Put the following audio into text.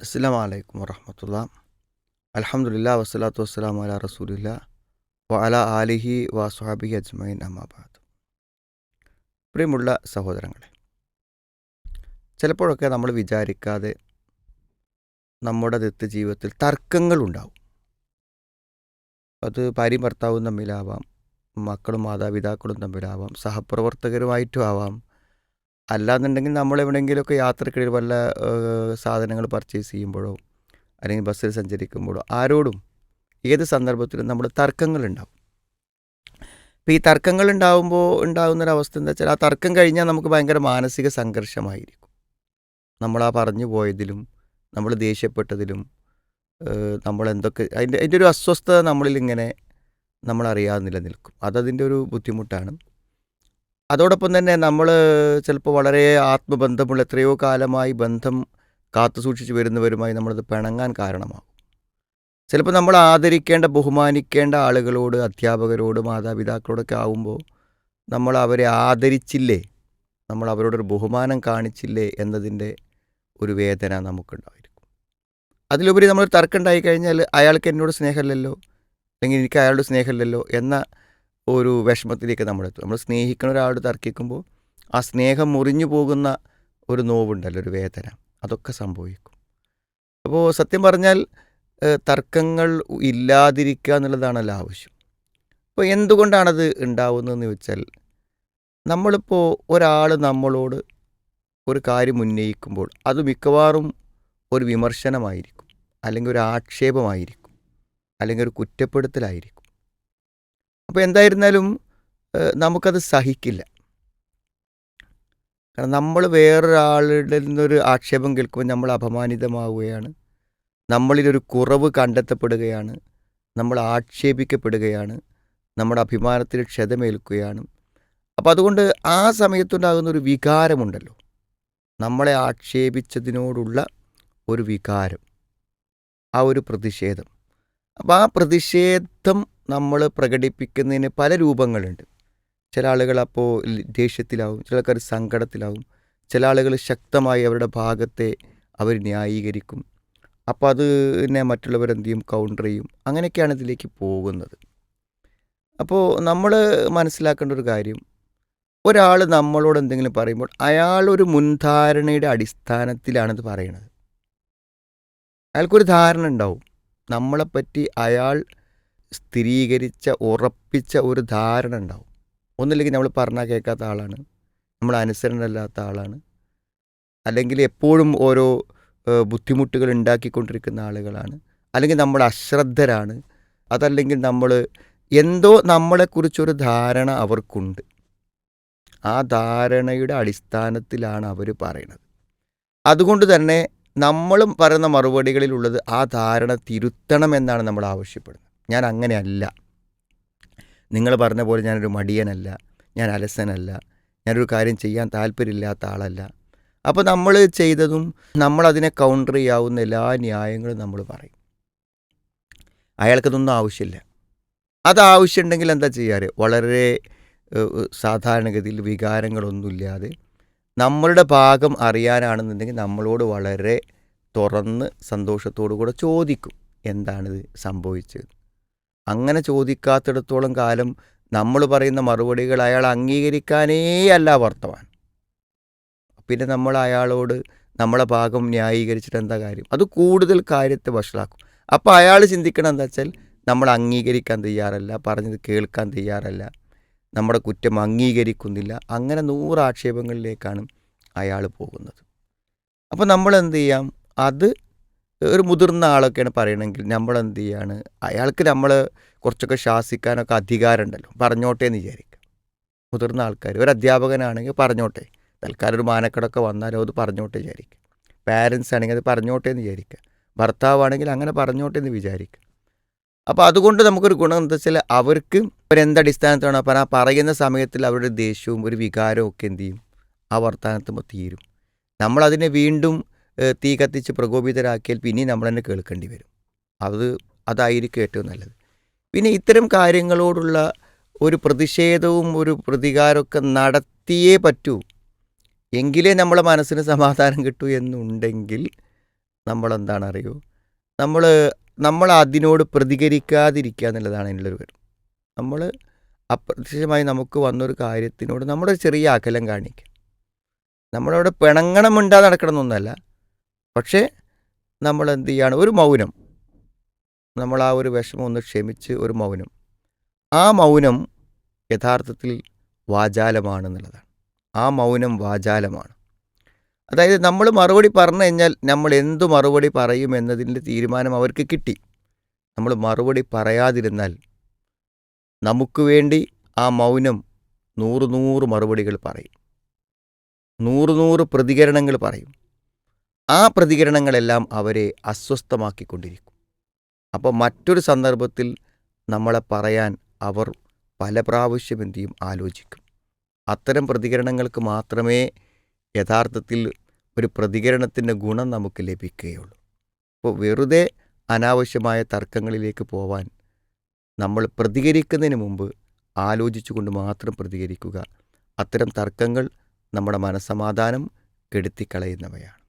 അസ്സാം വലൈക്കും വറഹമത്തുള്ള. അലഹമുല്ല വസ്സലാത്തു വസ്സലാം അല റസൂലില്ല വ അല ആലിഹി വസ്ഹാബി അജ്മൈൻ അമ്മാബാദ് പ്രിയമുള്ള സഹോദരങ്ങളെ ചിലപ്പോഴൊക്കെ നമ്മൾ വിചാരിക്കാതെ നമ്മുടെ നിത്യ ജീവിതത്തിൽ തർക്കങ്ങളുണ്ടാവും. അത് ഭാര്യയും ഭർത്താവും തമ്മിലാവാം മക്കളും മാതാപിതാക്കളും തമ്മിലാവാം സഹപ്രവർത്തകരുമായിട്ടും ആവാം. അല്ലാന്നുണ്ടെങ്കിൽ നമ്മൾ എവിടെയെങ്കിലുമൊക്കെ യാത്രക്കിടയിൽ വല്ല സാധനങ്ങൾ പർച്ചേസ് ചെയ്യുമ്പോഴോ അല്ലെങ്കിൽ ബസ്സിൽ സഞ്ചരിക്കുമ്പോഴോ ആരോടും ഏത് സന്ദർഭത്തിലും നമ്മൾ തർക്കങ്ങളുണ്ടാവും. അപ്പോൾ ഈ തർക്കങ്ങൾ ഉണ്ടാകുമ്പോൾ ഉണ്ടാകുന്നൊരവസ്ഥ എന്താ വെച്ചാൽ ആ തർക്കം കഴിഞ്ഞാൽ നമുക്ക് ഭയങ്കര മാനസിക സംഘർഷമായിരിക്കും. നമ്മൾ ആ പറഞ്ഞു പോയതിലും നമ്മൾ ദേഷ്യപ്പെട്ടതിലും നമ്മൾ എന്തൊക്കെ അതിന്റെ അതിന്റെ ഒരു അസ്വസ്ഥത നമ്മളിൽ ഇങ്ങനെ നമ്മളറിയാതെ നിലനിൽക്കും. അതതിന്റെ ഒരു ബുദ്ധിമുട്ടാണ്. അതോടൊപ്പം തന്നെ നമ്മൾ ചിലപ്പോൾ വളരെ ആത്മബന്ധമുള്ള എത്രയോ കാലമായി ബന്ധം കാത്തു സൂക്ഷിച്ച് വരുന്നവരുമായി നമ്മളത് പിണങ്ങാൻ കാരണമാകും. ചിലപ്പോൾ നമ്മൾ ആദരിക്കേണ്ട ബഹുമാനിക്കേണ്ട ആളുകളോട് അധ്യാപകരോട് മാതാപിതാക്കളോടൊക്കെ ആവുമ്പോൾ നമ്മൾ അവരെ ആദരിച്ചില്ലേ? നമ്മൾ അവരോടൊരു ബഹുമാനം കാണിച്ചില്ലേ എന്നതിന്റെ ഒരു വേദന നമുക്കുണ്ടായിരിക്കും. അതിലുപരി നമ്മൾ തർക്കം ഉണ്ടായി കഴിഞ്ഞാൽ അയാൾക്ക് എന്നോട് സ്നേഹമില്ലല്ലോ അല്ലെങ്കിൽ എനിക്ക് അയാളുടെ സ്നേഹമില്ലല്ലോ എന്ന ഒരു വിഷമത്തിലേക്ക് നമ്മളെത്തും. നമ്മൾ സ്നേഹിക്കുന്ന ഒരാളോട് തർക്കിക്കുമ്പോൾ ആ സ്നേഹം മുറിഞ്ഞു പോകുന്ന ഒരു നോവുണ്ടല്ലോ ഒരു വേദന. അതൊക്കെ സംഭവിക്കും. അപ്പോൾ സത്യം പറഞ്ഞാൽ തർക്കങ്ങൾ ഇല്ലാതിരിക്കുക എന്നുള്ളതാണല്ലോ ആവശ്യം. അപ്പോൾ എന്തുകൊണ്ടാണത് ഉണ്ടാവുന്നതെന്ന് വെച്ചാൽ നമ്മളിപ്പോൾ ഒരാൾ നമ്മളോട് ഒരു കാര്യം ഉന്നയിക്കുമ്പോൾ അത് മിക്കവാറും ഒരു വിമർശനമായിരിക്കും. അല്ലെങ്കിൽ ഒരു ആക്ഷേപമായിരിക്കും. അല്ലെങ്കിൽ ഒരു കുറ്റപ്പെടുത്തലായിരിക്കും. അപ്പോൾ എന്തായിരുന്നാലും നമുക്കത് സഹിക്കില്ല. കാരണം നമ്മൾ വേറൊരാളുടെ നിന്നൊരു ആക്ഷേപം കേൾക്കുമ്പോൾ നമ്മൾ അപമാനിതമാവുകയാണ്. നമ്മളിലൊരു കുറവ് കണ്ടെത്തപ്പെടുകയാണ്. നമ്മൾ ആക്ഷേപിക്കപ്പെടുകയാണ്. നമ്മുടെ അഭിമാനത്തിൽ ക്ഷതമേൽക്കുകയാണ്. അപ്പോൾ അതുകൊണ്ട് ആ സമയത്തുണ്ടാകുന്ന ഒരു വികാരമുണ്ടല്ലോ. നമ്മളെ ആക്ഷേപിച്ചതിനോടുള്ള ഒരു വികാരം. ആ ഒരു പ്രതിഷേധം. അപ്പോൾ ആ പ്രതിഷേധം നമ്മൾ പ്രകടിപ്പിക്കുന്നതിന് പല രൂപങ്ങളുണ്ട്. ചില ആളുകൾ അപ്പോൾ ദേഷ്യത്തിലാവും ചില ആൾക്കാർ സങ്കടത്തിലാവും ചില ആളുകൾ ശക്തമായി അവരുടെ ഭാഗത്തെ അവർ ന്യായീകരിക്കും. അപ്പോൾ അത് അതിനെ മറ്റുള്ളവരെന്ത് ചെയ്യും? കൗണ്ടർ ചെയ്യും. അങ്ങനെയൊക്കെയാണ് ഇതിലേക്ക് പോകുന്നത്. അപ്പോൾ നമ്മൾ മനസ്സിലാക്കേണ്ട ഒരു കാര്യം ഒരാൾ നമ്മളോട് എന്തെങ്കിലും പറയുമ്പോൾ അയാളൊരു മുൻധാരണയുടെ അടിസ്ഥാനത്തിലാണിത് പറയണത് അയാൾക്കൊരു ധാരണ ഉണ്ടാവും. നമ്മളെപ്പറ്റി അയാൾ സ്ഥിരീകരിച്ച ഉറപ്പിച്ച ഒരു ധാരണ ഉണ്ടാവും. ഒന്നില്ലെങ്കിൽ നമ്മൾ പറഞ്ഞാൽ കേൾക്കാത്ത ആളാണ്. നമ്മൾ അനുസരണമില്ലാത്ത ആളാണ്. അല്ലെങ്കിൽ എപ്പോഴും ഓരോ ബുദ്ധിമുട്ടുകൾ ഉണ്ടാക്കിക്കൊണ്ടിരിക്കുന്ന ആളുകളാണ്. അല്ലെങ്കിൽ നമ്മൾ അശ്രദ്ധരാണ്. അതല്ലെങ്കിൽ നമ്മൾ എന്തോ നമ്മളെക്കുറിച്ചൊരു ധാരണ അവർക്കുണ്ട്. ആ ധാരണയുടെ അടിസ്ഥാനത്തിലാണ് അവർ പറയുന്നത്. അതുകൊണ്ട് തന്നെ നമ്മളും പറയുന്ന മറുപടികളിലുള്ളത് ആ ധാരണ തിരുത്തണമെന്നാണ് നമ്മൾ ആവശ്യപ്പെടുന്നത്. ഞാൻ അങ്ങനെയല്ല നിങ്ങൾ പറഞ്ഞ പോലെ ഞാനൊരു മടിയനല്ല ഞാൻ അലസനല്ല ഞാനൊരു കാര്യം ചെയ്യാൻ താല്പര്യമില്ലാത്ത ആളല്ല. അപ്പോൾ നമ്മൾ ചെയ്തതും നമ്മളതിനെ കൗണ്ടർ ചെയ്യാവുന്ന എല്ലാ ന്യായങ്ങളും നമ്മൾ പറയും. അയാൾക്കതൊന്നും ആവശ്യമില്ല. അത് ആവശ്യമുണ്ടെങ്കിൽ എന്താ ചെയ്യാറ്? വളരെ സാധാരണഗതിയിൽ വികാരങ്ങളൊന്നുമില്ലാതെ നമ്മളുടെ ഭാഗം അറിയാനാണെന്നുണ്ടെങ്കിൽ നമ്മളോട് വളരെ തുറന്ന് സന്തോഷത്തോടു കൂടെ ചോദിക്കും എന്താണിത് സംഭവിച്ചത്? അങ്ങനെ ചോദിക്കാത്തിടത്തോളം കാലം നമ്മൾ പറയുന്ന മറുപടികൾ അയാൾ അംഗീകരിക്കാനേ അല്ല വർത്തമാൻ. പിന്നെ നമ്മൾ അയാളോട് നമ്മളെ ഭാഗം ന്യായീകരിച്ചിട്ട് എന്താ കാര്യം? അത് കൂടുതൽ കാര്യത്തെ വഷളാക്കും. അപ്പോൾ അയാൾ ചിന്തിക്കണം എന്താ വെച്ചാൽ നമ്മൾ അംഗീകരിക്കാൻ തയ്യാറല്ല പറഞ്ഞത് കേൾക്കാൻ തയ്യാറല്ല നമ്മുടെ കുറ്റം അംഗീകരിക്കുന്നില്ല. അങ്ങനെ നൂറ് ആക്ഷേപങ്ങളിലേക്കാണ് അയാൾ പോകുന്നത്. അപ്പോൾ നമ്മൾ എന്ത് ചെയ്യാം? അത് ഒരു മുതിർന്ന ആളൊക്കെയാണ് പറയണമെങ്കിൽ നമ്മൾ എന്ത് ചെയ്യാണ്? അയാൾക്ക് നമ്മൾ കുറച്ചൊക്കെ ശാസിക്കാനൊക്കെ അധികാരം ഉണ്ടല്ലോ പറഞ്ഞോട്ടെ എന്ന് വിചാരിക്കുക മുതിർന്ന ആൾക്കാർ. ഒരു അധ്യാപകനാണെങ്കിൽ പറഞ്ഞോട്ടെ. തൽക്കാലം ഒരു മാനക്കടൊക്കെ വന്നാലോ അത് പറഞ്ഞോട്ടെ വിചാരിക്കുക പാരൻസ് ആണെങ്കിൽ അത് പറഞ്ഞോട്ടെ എന്ന് വിചാരിക്കുക ഭർത്താവാണെങ്കിൽ അങ്ങനെ പറഞ്ഞോട്ടെ എന്ന് വിചാരിക്കുക അപ്പോൾ അതുകൊണ്ട് നമുക്കൊരു ഗുണം എന്താ വെച്ചാൽ അവർക്ക് അവരെന്തടിസ്ഥാനത്താണ് അപ്പം ആ പറയുന്ന സമയത്തിൽ അവരുടെ ദേഷ്യവും ഒരു വികാരവും ഒക്കെ എന്ത് ചെയ്യും? ആ വർത്തമാനത്തുമ്പോൾ തീരും. നമ്മളതിനെ വീണ്ടും തീ കത്തിച്ച് പ്രകോപിതരാക്കിയാൽ പിന്നെയും നമ്മൾ തന്നെ കേൾക്കേണ്ടി വരും. അത് അതായിരിക്കും ഏറ്റവും നല്ലത്. പിന്നെ ഇത്തരം കാര്യങ്ങളോടുള്ള ഒരു പ്രതിഷേധവും ഒരു പ്രതികാരമൊക്കെ നടത്തിയേ പറ്റൂ. എങ്കിലേ നമ്മളെ മനസ്സിന് സമാധാനം കിട്ടൂ എന്നുണ്ടെങ്കിൽ നമ്മളെന്താണ് അറിയൂ നമ്മൾ നമ്മൾ അതിനോട് പ്രതികരിക്കാതിരിക്കുക എന്നുള്ളതാണ് അതിനുള്ളൊരു കാര്യം നമ്മൾ അപ്രത്യക്ഷമായി നമുക്ക് വന്നൊരു കാര്യത്തിനോട് നമ്മളൊരു ചെറിയ അകലം കാണിക്കുക. നമ്മളവിടെ പിണങ്ങണമുണ്ടാ നടക്കണമെന്നൊന്നല്ല. പക്ഷേ നമ്മൾ എന്ത് ചെയ്യാണ് ഒരു മൗനം. നമ്മൾ ആ ഒരു വിഷമം ഒന്ന് ക്ഷമിച്ച് ഒരു മൗനം. ആ മൗനം യഥാർത്ഥത്തിൽ വാചാലമാണെന്നുള്ളതാണ്. ആ മൗനം വാചാലമാണ്. അതായത് നമ്മൾ മറുപടി പറഞ്ഞു കഴിഞ്ഞാൽ നമ്മൾ എന്തു മറുപടി പറയും എന്നതിന്റെ തീരുമാനം അവർക്ക് കിട്ടി. നമ്മൾ മറുപടി പറയാതിരുന്നാൽ നമുക്ക് വേണ്ടി ആ മൗനം നൂറ് നൂറ് മറുപടികൾ പറയും. നൂറ് നൂറ് പ്രതികരണങ്ങൾ പറയും. ആ പ്രതികരണങ്ങളെല്ലാം അവരെ അസ്വസ്ഥമാക്കിക്കൊണ്ടിരിക്കും. അപ്പോൾ മറ്റൊരു സന്ദർഭത്തിൽ നമ്മളെ പറയാൻ അവർ പല പ്രാവശ്യം എന്തിയും ആലോചിക്കും. അത്തരം പ്രതികരണങ്ങൾക്ക് മാത്രമേ യഥാർത്ഥത്തിൽ ഒരു പ്രതികരണത്തിന്റെ ഗുണം നമുക്ക് ലഭിക്കുകയുള്ളൂ. അപ്പോൾ വെറുതെ അനാവശ്യമായ തർക്കങ്ങളിലേക്ക് പോവാൻ നമ്മൾ പ്രതികരിക്കുന്നതിന് മുമ്പ് ആലോചിച്ചുകൊണ്ട് മാത്രം പ്രതികരിക്കുക. അത്തരം തർക്കങ്ങൾ നമ്മുടെ മനസ്സമാധാനം കെടുത്തിക്കളയുന്നവയാണ്.